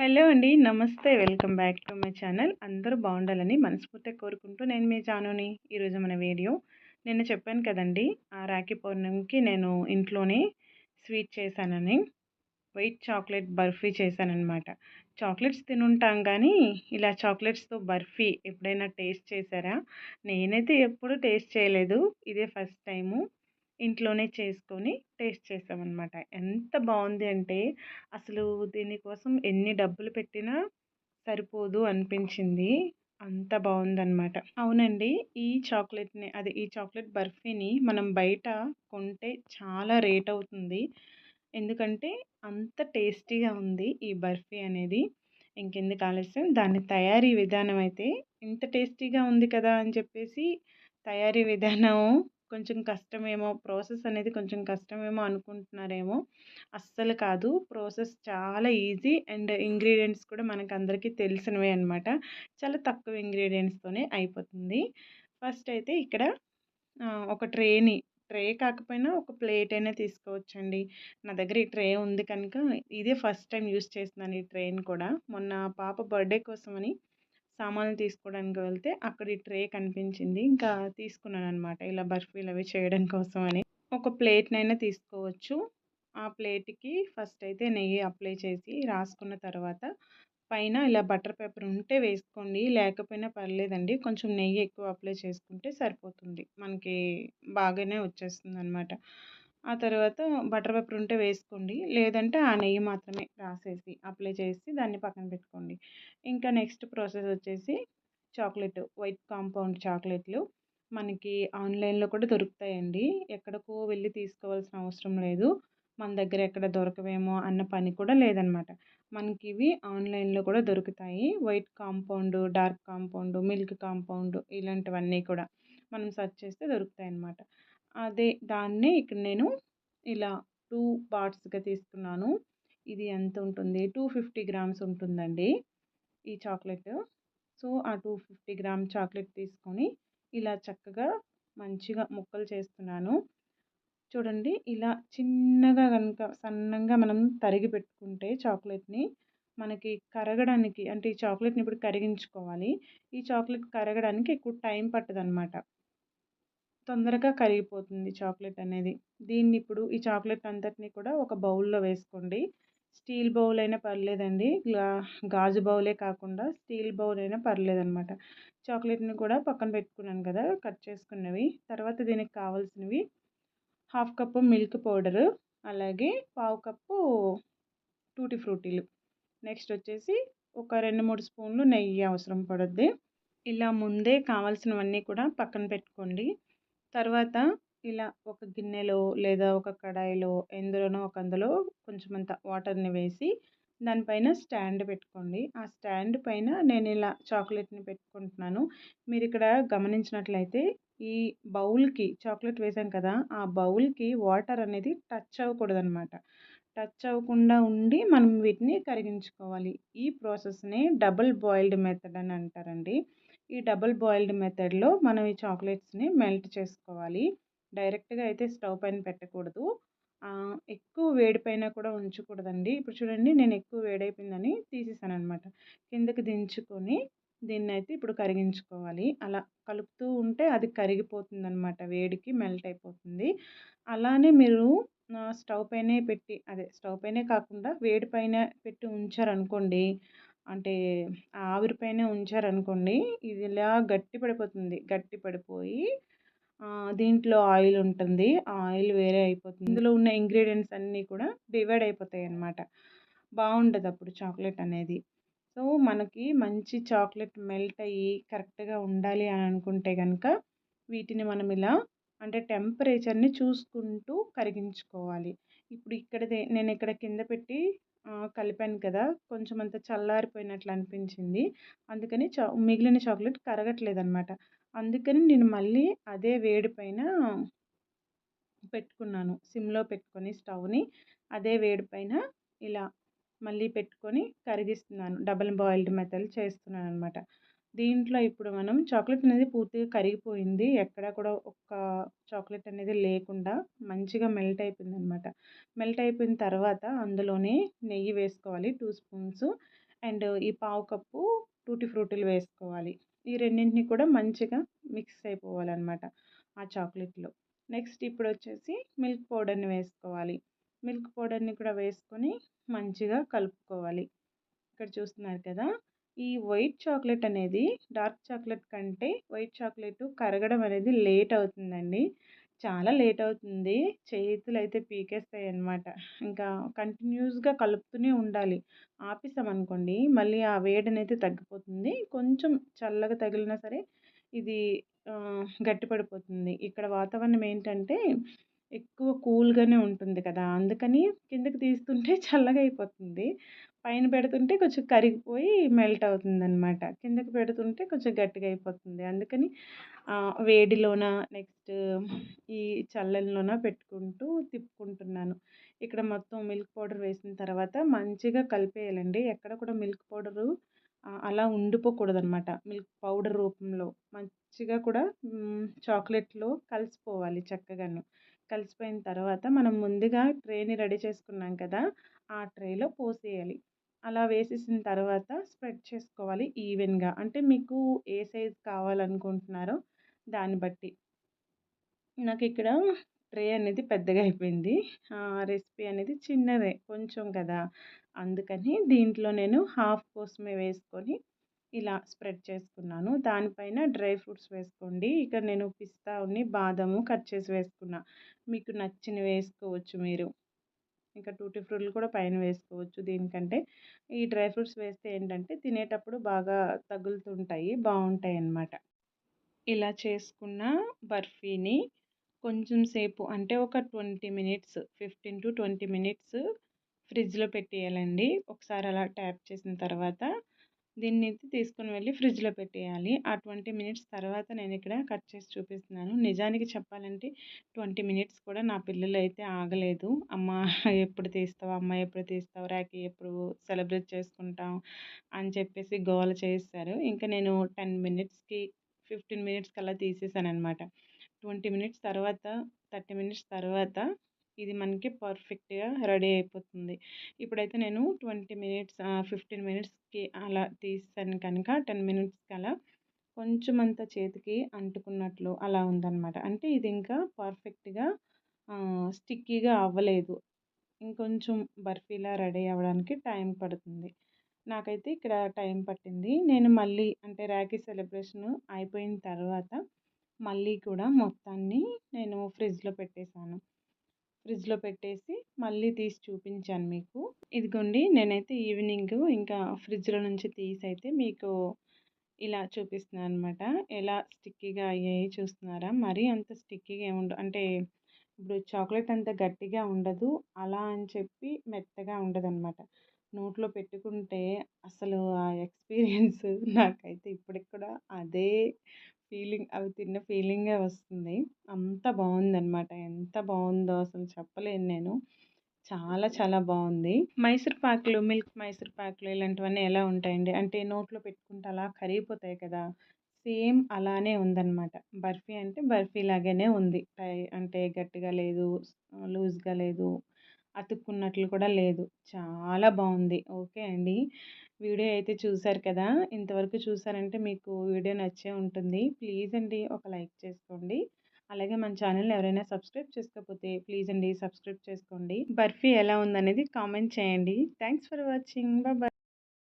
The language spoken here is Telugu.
హలో అండి నమస్తే. Welcome back to my channel. అందరూ బాగుండాలని మనస్ఫూర్తిగా కోరుకుంటూ నేను మీ జానుని ఈరోజు మన వీడియో. నిన్న చెప్పాను కదండి ఆ రాఖీ పౌర్ణమికి నేను ఇంట్లోనే స్వీట్ చేశానని వైట్ చాక్లెట్ బర్ఫీ చేశానమాట చాక్లెట్స్ తినుంటాం కానీ ఇలా చాక్లెట్స్తో బర్ఫీ ఎప్పుడైనా టేస్ట్ చేశారా? నేనైతే ఎప్పుడు టేస్ట్ చేయలేదు. ఇదే ఫస్ట్ టైము. ఇంట్లోనే చేసుకొని టేస్ట్ చేసామన్నమాట. ఎంత బాగుంది అంటే అసలు దీనికోసం ఎన్ని డబ్బులు పెట్టినా సరిపోదు అనిపించింది. అంత బాగుందన్నమాట అవునండి ఈ చాక్లెట్ని అదే ఈ చాక్లెట్ బర్ఫీని మనం బయట కొంటే చాలా రేట్ అవుతుంది. ఎందుకంటే అంత టేస్టీగా ఉంది ఈ బర్ఫీ అనేది. ఇంకెందుకు ఆలస్యం? దాని తయారీ విధానం అయితే ఇంత టేస్టీగా ఉంది కదా అని చెప్పేసి తయారీ విధానం కొంచెం కష్టమేమో ప్రాసెస్ అనేది కొంచెం కష్టమేమో అనుకుంటున్నారేమో. అస్సలు కాదు. ప్రాసెస్ చాలా ఈజీ అండ్ ఇంగ్రీడియంట్స్ కూడా మనకు అందరికీ తెలిసినవే అనమాట చాలా తక్కువ ఇంగ్రీడియంట్స్తోనే అయిపోతుంది. ఫస్ట్ అయితే ఇక్కడ ఒక ట్రేని ట్రే కాకపోయినా ఒక ప్లేట్ అయినా తీసుకోవచ్చండి. నా దగ్గర ఈ ట్రే ఉంది కనుక ఇదే ఫస్ట్ టైం యూస్ చేస్తున్నాను ఈ ట్రేని కూడా. మొన్న పాప బర్త్డే కోసమని సామాన్లు తీసుకోవడానికి వెళ్తే అక్కడ ఈ ట్రే కనిపించింది. ఇంకా తీసుకున్నాను అనమాట ఇలా బర్ఫీలు అవి చేయడం కోసం అని. ఒక ప్లేట్నైనా తీసుకోవచ్చు. ఆ ప్లేట్కి ఫస్ట్ అయితే నెయ్యి అప్లై చేసి రాసుకున్న తర్వాత పైన ఇలా బటర్ పేపర్ ఉంటే వేసుకోండి. లేకపోయినా పర్లేదండి. కొంచెం నెయ్యి ఎక్కువ అప్లై చేసుకుంటే సరిపోతుంది. మనకి బాగానే వచ్చేస్తుంది అనమాట ఆ తర్వాత బటర్ పేపర్ ఉంటే వేసుకోండి. లేదంటే ఆ నెయ్యి మాత్రమే రాసేసి అప్లై చేసి దాన్ని పక్కన పెట్టుకోండి. ఇంకా నెక్స్ట్ ప్రాసెస్ వచ్చేసి చాక్లెట్ వైట్ కాంపౌండ్ చాక్లెట్లు. మనకి ఆన్లైన్లో కూడా దొరుకుతాయండి. ఎక్కడికో వెళ్ళి తీసుకోవాల్సిన అవసరం లేదు. మన దగ్గర ఎక్కడ దొరకవేమో అన్న పని కూడా లేదనమాట. మనకి ఇవి ఆన్లైన్లో కూడా దొరుకుతాయి. White compound dark compound milk compound ఇలాంటివన్నీ కూడా మనం సెర్చ్ చేస్తే దొరుకుతాయి అన్నమాట అదే దాన్నే ఇక్కడ నేను ఇలా టూ పార్ట్స్గా తీసుకున్నాను ఇది ఎంత ఉంటుంది? టూ ఫిఫ్టీ గ్రామ్స్ ఉంటుందండి ఈ చాక్లెట్. సో ఆ టూ ఫిఫ్టీ గ్రామ్ చాక్లెట్ తీసుకొని ఇలా చక్కగా మంచిగా ముక్కలు చేస్తున్నాను. చూడండి ఇలా చిన్నగా కనుక సన్నంగా మనం తరిగి పెట్టుకుంటే చాక్లెట్ని మనకి కరగడానికి అంటే ఈ చాక్లెట్ని ఇప్పుడు కరిగించుకోవాలి. ఈ చాక్లెట్ కరగడానికి ఎక్కువ టైం పట్టదనమాట తొందరగా కరిగిపోతుంది చాక్లెట్ అనేది. దీన్ని ఇప్పుడు ఈ చాక్లెట్ అంతటిని కూడా ఒక బౌల్లో వేసుకోండి. స్టీల్ బౌల్ అయినా పర్లేదండి. గాజు బౌలే కాకుండా స్టీల్ బౌల్ అయినా పర్లేదనమాట చాక్లెట్ని కూడా పక్కన పెట్టుకున్నాను కదా కట్ చేసుకున్నవి. తర్వాత దీనికి కావాల్సినవి హాఫ్ కప్పు మిల్క్ పౌడరు అలాగే పావు కప్పు టూటీ ఫ్రూటీలు. నెక్స్ట్ వచ్చేసి ఒక రెండు మూడు స్పూన్లు నెయ్యి అవసరం పడుద్ది. ఇలా ముందే కావాల్సినవన్నీ కూడా పక్కన పెట్టుకోండి. తర్వాత ఇలా ఒక గిన్నెలో లేదా ఒక కడాయిలో ఎందులోనో ఒక అందులో కొంచెం అంత వాటర్ని వేసి దానిపైన స్టాండ్ పెట్టుకోండి. ఆ స్టాండ్ పైన నేను ఇలా చాక్లెట్ని పెట్టుకుంటున్నాను. మీరు ఇక్కడ గమనించినట్లయితే ఈ బౌల్కి చాక్లెట్ వేసాం కదా ఆ బౌల్కి వాటర్ అనేది టచ్ అవ్వకూడదు అనమాట టచ్ అవ్వకుండా ఉండి మనం వీటిని కరిగించుకోవాలి. ఈ ప్రాసెస్ని డబుల్ బాయిల్డ్ మెథడ్ అని అంటారండి. ఈ డబుల్ బాయిల్డ్ మెథడ్లో మనం ఈ చాక్లెట్స్ని మెల్ట్ చేసుకోవాలి. డైరెక్ట్గా అయితే స్టవ్ పైన పెట్టకూడదు. ఎక్కువ వేడి పైన కూడా ఉంచకూడదండి. ఇప్పుడు చూడండి నేను ఎక్కువ వేడైపోయిందని తీసేసాను అనమాట కిందకి దించుకొని దీన్ని అయితే ఇప్పుడు కరిగించుకోవాలి. అలా కలుపుతూ ఉంటే అది కరిగిపోతుంది అనమాట వేడికి మెల్ట్ అయిపోతుంది. అలానే మీరు స్టవ్ పైనే పెట్టి అదే స్టవ్ పైనే కాకుండా వేడి పైన పెట్టి ఉంచారనుకోండి అంటే ఆవిరి పైన ఉంచారనుకోండి ఇది ఇలా గట్టి పడిపోతుంది. గట్టి పడిపోయి దీంట్లో ఆయిల్ ఉంటుంది. ఆ ఆయిల్ వేరే అయిపోతుంది. ఇందులో ఉన్న ఇంగ్రీడియంట్స్ అన్నీ కూడా డివైడ్ అయిపోతాయి అన్నమాట. బాగుంటుంది అప్పుడు చాక్లెట్ అనేది. సో మనకి మంచి చాక్లెట్ మెల్ట్ అయ్యి కరెక్ట్గా ఉండాలి అని అనుకుంటే కనుక వీటిని మనం ఇలా అంటే టెంపరేచర్ని చూసుకుంటూ కరిగించుకోవాలి. ఇప్పుడు ఇక్కడ నేను ఇక్కడ కింద పెట్టి కలిపాను కదా! కొంచెం అంత చల్లారిపోయినట్లు అనిపించింది అందుకని చా మిగిలిన చాక్లెట్ కరగట్లేదు అనమాట అందుకని నేను మళ్ళీ అదే వేడి పైన పెట్టుకున్నాను. సిమ్లో పెట్టుకొని స్టవ్ని అదే వేడి పైన ఇలా మళ్ళీ పెట్టుకొని కరిగిస్తున్నాను. డబల్ బాయిల్డ్ మెథడ్ చేస్తున్నాను అనమాట దీంట్లో ఇప్పుడు మనం చాక్లెట్ అనేది పూర్తిగా కరిగిపోయింది. ఎక్కడ కూడా ఒక్క చాక్లెట్ అనేది లేకుండా మంచిగా మెల్ట్ అయిపోయింది అనమాట మెల్ట్ అయిపోయిన తర్వాత అందులోనే నెయ్యి వేసుకోవాలి టూ స్పూన్స్. అండ్ ఈ పావు కప్పు టూటీ ఫ్రూటీలు వేసుకోవాలి. ఈ రెండింటిని కూడా మంచిగా మిక్స్ అయిపోవాలన్నమాట ఆ చాక్లెట్లో. నెక్స్ట్ ఇప్పుడు వచ్చేసి మిల్క్ పౌడర్ని వేసుకోవాలి. మిల్క్ పౌడర్ని కూడా వేసుకొని మంచిగా కలుపుకోవాలి. ఇక్కడ చూస్తున్నారు కదా ఈ వైట్ చాక్లెట్ అనేది డార్క్ చాక్లెట్ కంటే వైట్ చాక్లెట్ కరగడం అనేది లేట్ అవుతుందండి. చాలా లేట్ అవుతుంది. చేతులు అయితే పీకేస్తాయి అన్నమాట ఇంకా కంటిన్యూస్గా కలుపుతూనే ఉండాలి. ఆపేసామనుకోండి మళ్ళీ ఆ వేడి అనేది తగ్గిపోతుంది. కొంచెం చల్లగా తగిలినా సరే ఇది గట్టిపడిపోతుంది. ఇక్కడ వాతావరణం ఏంటంటే ఎక్కువ కూల్గానే ఉంటుంది కదా! అందుకని కిందకి తీస్తుంటే చల్లగా అయిపోతుంది. పైన పెడుతుంటే కొంచెం కరిగిపోయి మెల్ట్ అవుతుంది అనమాట కిందకి పెడుతుంటే కొంచెం గట్టిగా అయిపోతుంది. అందుకని వేడిలోన నెక్స్ట్ ఈ చల్లల్లోన పెట్టుకుంటూ తిప్పుకుంటున్నాను. ఇక్కడ మొత్తం మిల్క్ పౌడర్ వేసిన తర్వాత మంచిగా కలిపేయాలండి. ఎక్కడ కూడా మిల్క్ పౌడరు అలా ఉండిపోకూడదు అనమాట మిల్క్ పౌడర్ రూపంలో మంచిగా కూడా చాక్లెట్లో కలిసిపోవాలి చక్కగాను. కలిసిపోయిన తర్వాత మనం ముందుగా ట్రేని రెడీ చేసుకున్నాం కదా ఆ ట్రేలో పోసేయాలి. అలా వేసేసిన తర్వాత స్ప్రెడ్ చేసుకోవాలి ఈవెన్గా. అంటే మీకు ఏ సైజ్ కావాలనుకుంటున్నారో దాన్ని బట్టి. నాకు ఇక్కడ ట్రే అనేది పెద్దగా అయిపోయింది. రెసిపీ అనేది చిన్నదే కొంచెం కదా. అందుకని దీంట్లో నేను హాఫ్ కోసమే వేసుకొని ఇలా స్ప్రెడ్ చేసుకున్నాను. దానిపైన డ్రై ఫ్రూట్స్ వేసుకోండి. ఇక్కడ నేను పిస్తా ఉన్ని బాదము కట్ చేసి వేసుకున్నా. మీకు నచ్చినవి వేసుకోవచ్చు మీరు. ఇంకా టూటీ ఫ్రూట్లు కూడా పైన వేసుకోవచ్చు దీనికంటే. ఈ డ్రై ఫ్రూట్స్ వేస్తే ఏంటంటే తినేటప్పుడు బాగా తగులుతుంటాయి బాగుంటాయి అన్నమాట. ఇలా చేసుకున్న బర్ఫీని కొంచెం సేపు అంటే ఒక twenty minutes fifteen to twenty minutes ఫ్రిడ్జ్లో పెట్టేయాలండి. ఒకసారి అలా ట్యాప్ చేసిన తర్వాత దీన్ని తీసుకొని వెళ్ళి ఫ్రిడ్జ్లో పెట్టేయాలి. ఆ ట్వంటీ మినిట్స్ తర్వాత నేను ఇక్కడ కట్ చేసి చూపిస్తున్నాను. నిజానికి చెప్పాలంటే ట్వంటీ మినిట్స్ కూడా నా పిల్లలు అయితే ఆగలేదు. అమ్మ ఎప్పుడు తీస్తావు? అమ్మ ఎప్పుడు తీస్తావు? రాకి ఎప్పుడు సెలబ్రేట్ చేసుకుంటాం అని చెప్పేసి గోల చేస్తారు ఇంకా నేను టెన్ మినిట్స్కి ఫిఫ్టీన్ మినిట్స్కి అలా తీసేసాను అనమాట ట్వంటీ మినిట్స్ తర్వాత థర్టీ మినిట్స్ తర్వాత ఇది మనకి పర్ఫెక్ట్గా రెడీ అయిపోతుంది. ఇప్పుడైతే నేను ట్వంటీ మినిట్స్ ఫిఫ్టీన్ మినిట్స్కి అలా తీసాను కనుక టెన్ మినిట్స్కి అలా కొంచెం అంత చేతికి అంటుకున్నట్లు అలా ఉందన్నమాట. అంటే ఇది ఇంకా పర్ఫెక్ట్గా స్టిక్కీగా అవ్వలేదు. ఇంకొంచెం బర్ఫీలా రెడీ అవ్వడానికి టైం పడుతుంది. నాకైతే ఇక్కడ టైం పట్టింది. నేను మళ్ళీ అంటే రాఖీ సెలబ్రేషన్ అయిపోయిన తర్వాత మళ్ళీ కూడా మొత్తాన్ని నేను ఫ్రిడ్జ్లో పెట్టేశాను. ఫ్రిడ్జ్లో పెట్టేసి మళ్ళీ తీసి చూపించాను మీకు. ఇదిగోండి నేనైతే ఈవినింగ్ ఇంకా ఫ్రిడ్జ్లో నుంచి తీసి అయితే మీకు ఇలా చూపిస్తున్నాను అనమాట ఎలా స్టిక్కీగా అయ్యాయి చూస్తున్నారా? మరీ అంత స్టిక్కీగా ఏముండ అంటే ఇప్పుడు చాక్లెట్ అంత గట్టిగా ఉండదు. అలా అని చెప్పి మెత్తగా ఉండదు అనమాట నోట్లో పెట్టుకుంటే అసలు ఆ ఎక్స్పీరియన్స్ నాకైతే ఇప్పటికి కూడా అదే ఫీలింగ్ అవి తిన్న ఫీలింగే వస్తుంది. అంత బాగుందనమాట ఎంత బాగుందో అసలు చెప్పలేను నేను. చాలా చాలా బాగుంది. మైసూర్ పాకులు మిల్క్ మైసూర్ పాకులు ఇలాంటివన్నీ ఎలా ఉంటాయండి? అంటే నోట్లో పెట్టుకుంటే అలా కరిగిపోతాయి కదా? సేమ్ అలానే ఉందన్నమాట. బర్ఫీ అంటే బర్ఫీ లాగానే ఉంది. అంటే గట్టిగా లేదు లూజ్గా లేదు అతుక్కున్నట్లు కూడా లేదు. చాలా బాగుంది. ఓకే అండి. వీడియో అయితే చూసారు కదా! ఇంతవరకు చూసారంటే మీకు వీడియో నచ్చే ఉంటుంది. ప్లీజ్ అండి ఒక లైక్ చేసుకోండి. అలాగే మన ఛానల్ని ఎవరైనా సబ్స్క్రైబ్ చేసుకోకపోతే ప్లీజ్ అండి సబ్స్క్రైబ్ చేసుకోండి. బర్ఫీ ఎలా ఉందనేది కామెంట్ చేయండి. Thanks for watching. బాయ్